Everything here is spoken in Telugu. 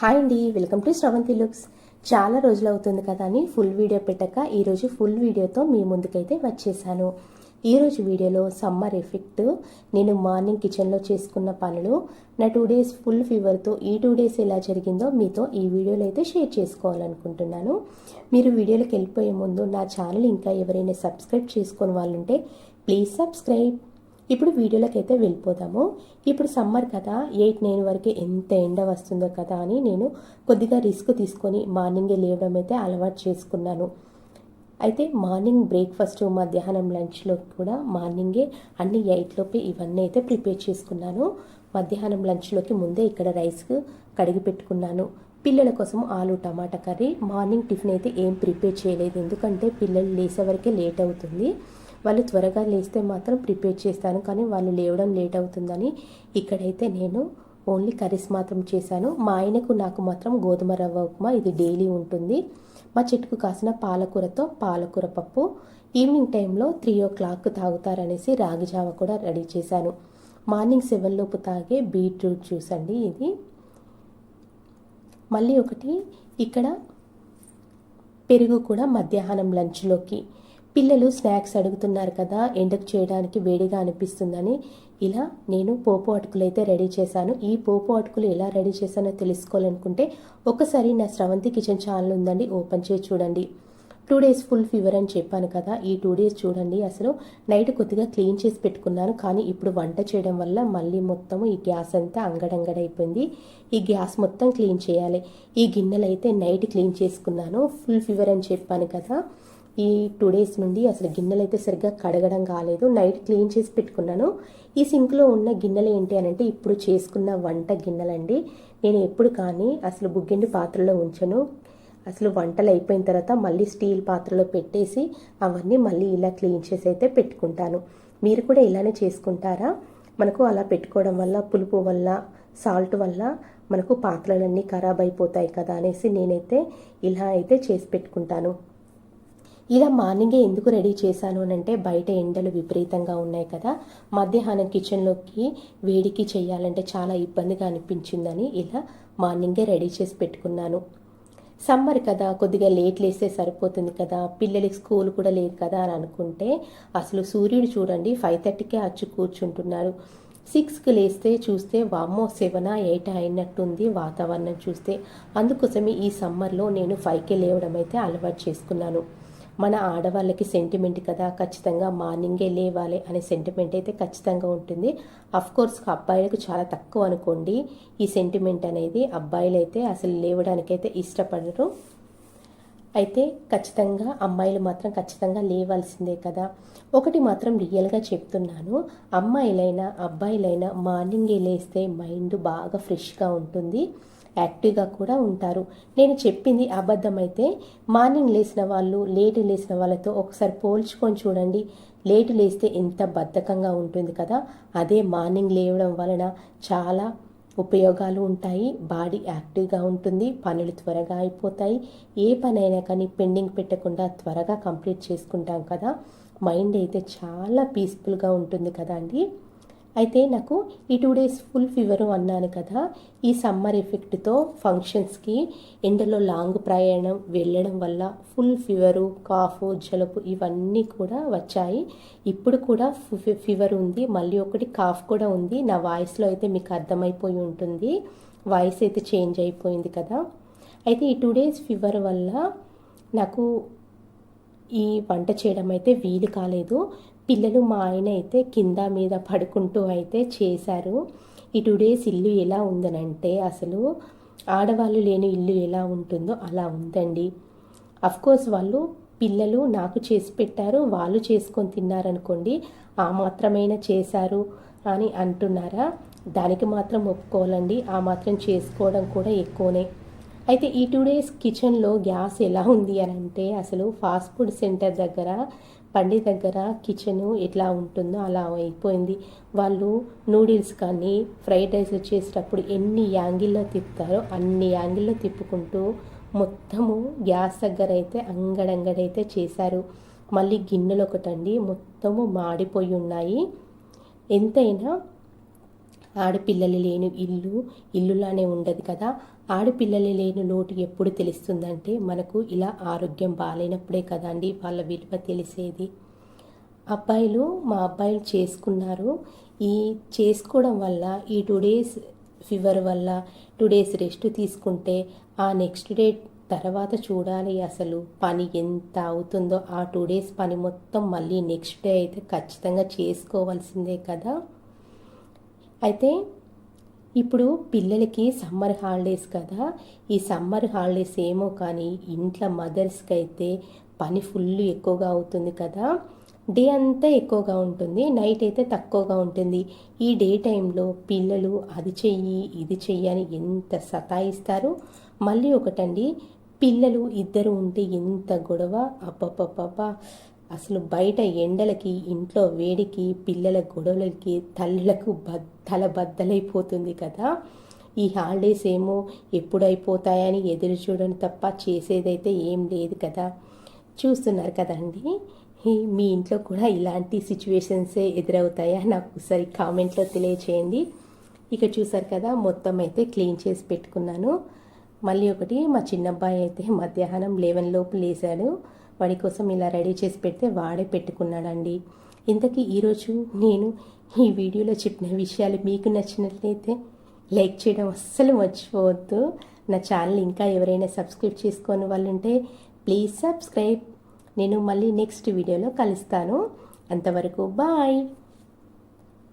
హాయ్ అండి వెల్కమ్ టు శ్రవంతి లుక్స్. చాలా రోజులు అవుతుంది కదా అని ఫుల్ వీడియో పెట్టక ఈరోజు ఫుల్ వీడియోతో మీ ముందుకైతే వచ్చేసాను. ఈరోజు వీడియోలో సమ్మర్ ఎఫెక్ట్ నేను మార్నింగ్ కిచెన్లో చేసుకున్న పనులు నా టూ డేస్ ఫుల్ ఫీవర్తో ఈ టూ డేస్ ఎలా జరిగిందో మీతో ఈ వీడియోలో అయితే షేర్ చేసుకోవాలనుకుంటున్నాను. మీరు వీడియోలోకి వెళ్ళిపోయే ముందు నా ఛానల్ ఇంకా ఎవరైనా సబ్స్క్రైబ్ చేసుకుని వాళ్ళు ఉంటే ప్లీజ్ సబ్స్క్రైబ్. ఇప్పుడు వీడియోలోకి అయితే వెళ్ళిపోదాము. ఇప్పుడు సమ్మర్ కదా ఎయిట్ నైన్ వరకు ఎంత ఎండ వస్తుందో కదా అని నేను కొద్దిగా రిస్క్ తీసుకొని మార్నింగే లేవడం అయితే అలవాటు చేసుకున్నాను. అయితే మార్నింగ్ బ్రేక్ఫాస్ట్ మధ్యాహ్నం లంచ్లో కూడా మార్నింగే అన్ని ఎయిట్లోపే ఇవన్నీ అయితే ప్రిపేర్ చేసుకున్నాను. మధ్యాహ్నం లంచ్లోకి ముందే ఇక్కడ రైస్ కడిగి పెట్టుకున్నాను. పిల్లల కోసం ఆలు టమాటా కర్రీ మార్నింగ్ టిఫిన్ అయితే ఏం ప్రిపేర్ చేయలేదు. ఎందుకంటే పిల్లలు లేసే వరకే లేట్ అవుతుంది. వాళ్ళు త్వరగా లేస్తే మాత్రం ప్రిపేర్ చేస్తాను. కానీ వాళ్ళు లేవడం లేట్ అవుతుందని ఇక్కడైతే నేను ఓన్లీ కర్రీస్ మాత్రం చేశాను. మా ఆయనకు నాకు మాత్రం గోధుమ రవ్వ ఉప్మా ఇది డైలీ ఉంటుంది. మా చెట్టుకు కాసిన పాలకూరతో పాలకూర పప్పు. ఈవినింగ్ టైంలో త్రీ ఓ క్లాక్ తాగుతారనేసి రాగి జావ కూడా రెడీ చేశాను. మార్నింగ్ సెవెన్ లోపు తాగే బీట్రూట్ జ్యూస్ అండి ఇది. మళ్ళీ ఒకటి ఇక్కడ పెరుగు కూడా మధ్యాహ్నం లంచ్లోకి పిల్లలు స్నాక్స్ అడుగుతున్నారు కదా ఎండకు చేయడానికి వేడిగా అనిపిస్తుందని. ఇలా నేను పోపు అటుకులు అయితే రెడీ చేశాను. ఈ పోపు అటుకులు ఎలా రెడీ చేశానో తెలుసుకోవాలనుకుంటే ఒకసారి నా స్రవంతి కిచెన్ ఛానల్ ఉందండి ఓపెన్ చేసి చూడండి. టూ డేస్ ఫుల్ ఫీవర్ అని చెప్పాను కదా ఈ టూ డేస్ చూడండి. అసలు నైట్ కొద్దిగా క్లీన్ చేసి పెట్టుకున్నాను కానీ ఇప్పుడు వంట చేయడం వల్ల మళ్ళీ మొత్తం ఈ గ్యాస్ అంతా అంగడంగడైపోయింది ఈ గ్యాస్ మొత్తం క్లీన్ చేయాలి. ఈ గిన్నెలు అయితే నైట్ క్లీన్ చేసుకున్నాను ఫుల్ ఫీవర్ అని చెప్పాను కదా. ఈ టూ డేస్ నుండి అసలు గిన్నెలు అయితే సరిగ్గా కడగడం కాలేదు. నైట్ క్లీన్ చేసి పెట్టుకున్నాను. ఈ సింక్లో ఉన్న గిన్నెలు ఏంటి అని అంటే ఇప్పుడు చేసుకున్న వంట గిన్నెలండి. నేను ఎప్పుడు కానీ అసలు బుగ్గిండి పాత్రలో ఉంచను. అసలు వంటలు అయిపోయిన తర్వాత మళ్ళీ స్టీల్ పాత్రలో పెట్టేసి అవన్నీ మళ్ళీ ఇలా క్లీన్ చేసి అయితే పెట్టుకుంటాను. మీరు కూడా ఇలానే చేసుకుంటారా? మనకు అలా పెట్టుకోవడం వల్ల పులుపు వల్ల సాల్ట్ వల్ల మనకు పాత్రలన్నీ ఖరాబ్ అయిపోతాయి కదా అనేసి నేనైతే ఇలా అయితే చేసి పెట్టుకుంటాను. ఇలా మార్నింగే ఎందుకు రెడీ చేశాను అని అంటే బయట ఎండలు విపరీతంగా ఉన్నాయి కదా మధ్యాహ్నం కిచెన్లోకి వేడికి చేయాలంటే చాలా ఇబ్బందిగా అనిపించిందని ఇలా మార్నింగే రెడీ చేసి పెట్టుకున్నాను. సమ్మర్ కదా కొద్దిగా లేట్ లేస్తే సరిపోతుంది కదా పిల్లలకి స్కూల్ కూడా లేదు కదా అని అనుకుంటే అసలు సూర్యుడు చూడండి ఫైవ్ థర్టీకే అచ్చు కూర్చుంటున్నారు సిక్స్కి లేస్తే చూస్తే వామ్మో సెవెన్ ఎయిట్ అయినట్టుంది వాతావరణం చూస్తే. అందుకోసమే ఈ సమ్మర్లో నేను ఫైవ్కి లేవడం అయితే అలవాటు చేసుకున్నాను. మన ఆడవాళ్ళకి సెంటిమెంట్ కదా ఖచ్చితంగా మార్నింగే లేవాలి అనే సెంటిమెంట్ అయితే ఖచ్చితంగా ఉంటుంది. కోర్స్ అబ్బాయిలకు చాలా తక్కువ అనుకోండి. ఈ సెంటిమెంట్ అనేది అబ్బాయిలు అయితే అసలు లేవడానికైతే ఇష్టపడరు. అయితే ఖచ్చితంగా అమ్మాయిలు మాత్రం ఖచ్చితంగా లేవాల్సిందే కదా. ఒకటి మాత్రం రియల్గా చెప్తున్నాను. అమ్మాయిలైనా అబ్బాయిలైనా మార్నింగే లేస్తే మైండ్ బాగా ఫ్రెష్గా ఉంటుంది. యాక్టివ్గా కూడా ఉంటారు. నేను చెప్పింది అబద్ధమైతే మార్నింగ్ లేచిన వాళ్ళు లేటు లేచిన వాళ్ళతో ఒకసారి పోల్చుకొని చూడండి. లేటు లేస్తే ఎంత బద్ధకంగా ఉంటుంది కదా. అదే మార్నింగ్ లేవడం వలన చాలా ఉపయోగాలు ఉంటాయి. బాడీ యాక్టివ్గా ఉంటుంది. పనులు త్వరగా అయిపోతాయి. ఏ పనైనా కానీ పెండింగ్ పెట్టకుండా త్వరగా కంప్లీట్ చేసుకుంటాం కదా. మైండ్ అయితే చాలా పీస్ఫుల్గా ఉంటుంది కదా అండి. అయితే నాకు ఈ టూ డేస్ ఫుల్ ఫీవరు అన్నాను కదా ఈ సమ్మర్ ఎఫెక్ట్తో ఫంక్షన్స్కి ఎండలో లాంగ్ ప్రయాణం వెళ్ళడం వల్ల ఫుల్ ఫీవరు కాఫ్ జలుబు ఇవన్నీ కూడా వచ్చాయి. ఇప్పుడు కూడా ఫీవర్ ఉంది. మళ్ళీ ఒకటి కాఫ్ కూడా ఉంది. నా వాయిస్లో అయితే మీకు అర్థమైపోయి ఉంటుంది. వాయిస్ అయితే చేంజ్ అయిపోయింది కదా. అయితే ఈ టూ డేస్ ఫీవర్ వల్ల నాకు ఈ వంట చేయడం అయితే వీలు కాలేదు. పిల్లలు మా ఆయన అయితే కింద మీద పడుకుంటూ అయితే చేశారు. ఈ టూ డేస్ ఇల్లు ఎలా ఉందనంటే అసలు ఆడవాళ్ళు లేని ఇల్లు ఎలా ఉంటుందో అలా ఉందండి. కోర్స్ వాళ్ళు పిల్లలు నాకు చేసి పెట్టారు వాళ్ళు చేసుకొని తిన్నారనుకోండి ఆ మాత్రమైనా చేశారు అని అంటున్నారా? దానికి మాత్రం ఒప్పుకోవాలండి. ఆ మాత్రం చేసుకోవడం కూడా ఎక్కువనే. అయితే ఈ టూ డేస్ కిచెన్లో గ్యాస్ ఎలా ఉంది అని అంటే అసలు ఫాస్ట్ ఫుడ్ సెంటర్ దగ్గర బండి దగ్గర కిచెను ఎట్లా ఉంటుందో అలా అయిపోయింది. వాళ్ళు నూడిల్స్ కానీ ఫ్రైడ్ రైస్ చేసేటప్పుడు ఎన్ని యాంగిల్లో తిప్పుతారో అన్ని యాంగిల్లో తిప్పుకుంటూ మొత్తము గ్యాస్ దగ్గర అయితే అంగడంగడైతే చేశారు. మళ్ళీ గిన్నెలు ఒకటండి మొత్తము మాడిపోయి ఉన్నాయి. ఎంతైనా ఆడపిల్లలు లేని ఇల్లు ఇల్లులానే ఉండదు కదా. ఆడపిల్లలు లేని నోటు ఎప్పుడు తెలుస్తుందంటే మనకు ఇలా ఆరోగ్యం బాగాలేనప్పుడే కదండి వాళ్ళ విలువ తెలిసేది. అబ్బాయిలు మా అబ్బాయిలు చేసుకున్నారు. ఈ చేసుకోవడం వల్ల ఈ టూ డేస్ ఫీవర్ వల్ల టూ డేస్ రెస్ట్ తీసుకుంటే ఆ నెక్స్ట్ డే తర్వాత చూడాలి అసలు పని ఎంత అవుతుందో. ఆ టూ డేస్ పని మొత్తం మళ్ళీ నెక్స్ట్ డే అయితే ఖచ్చితంగా చేసుకోవాల్సిందే కదా. అయితే ఇప్పుడు పిల్లలకి సమ్మర్ హాలిడేస్ కదా. ఈ సమ్మర్ హాలిడేస్ ఏమో కానీ ఇంట్లో మదర్స్కి అయితే పని ఫుల్ ఎక్కువగా అవుతుంది కదా. డే అంతా ఎక్కువగా ఉంటుంది నైట్ అయితే తక్కువగా ఉంటుంది. ఈ డే టైంలో పిల్లలు అది చెయ్యి ఇది చెయ్యి అని ఎంత సతాయిస్తారు? మళ్ళీ ఒకటండి పిల్లలు ఇద్దరు ఉంటే ఎంత గొడవ? అప్పప్పప్ప అసలు బయట ఎండలకి ఇంట్లో వేడికి పిల్లల గొడవలకి తల్లులకు బద్దల బద్దలైపోతుంది కదా. ఈ హాలిడేస్ ఏమో ఎప్పుడైపోతాయని ఎదురు చూడడం తప్ప చేసేదైతే ఏం లేదు కదా. చూస్తున్నారు కదండి మీ ఇంట్లో కూడా ఇలాంటి సిచ్యువేషన్సే ఎదురవుతాయా? నాకు ఒకసారి కామెంట్లో తెలియచేయండి. ఇక చూసారు కదా మొత్తం అయితే క్లీన్ చేసి పెట్టుకున్నాను. మళ్ళీ ఒకటి మా చిన్నబ్బాయి అయితే మధ్యాహ్నం లెవెన్ లోపు లేచాడు. వాడి కోసం ఇలా రెడీ చేసి పెడితే వాడే పెట్టుకున్నాడండి. ఇంతకీ ఈరోజు నేను ఈ వీడియోలో చెప్పిన విషయాలు మీకు నచ్చినట్లయితే లైక్ చేయడం అస్సలు మర్చిపోవద్దు. నా ఛానల్ ఇంకా ఎవరైనా సబ్స్క్రైబ్ చేసుకోని వాళ్ళు ఉంటే ప్లీజ్ సబ్స్క్రైబ్. నేను మళ్ళీ నెక్స్ట్ వీడియోలో కలుస్తాను. అంతవరకు బాయ్.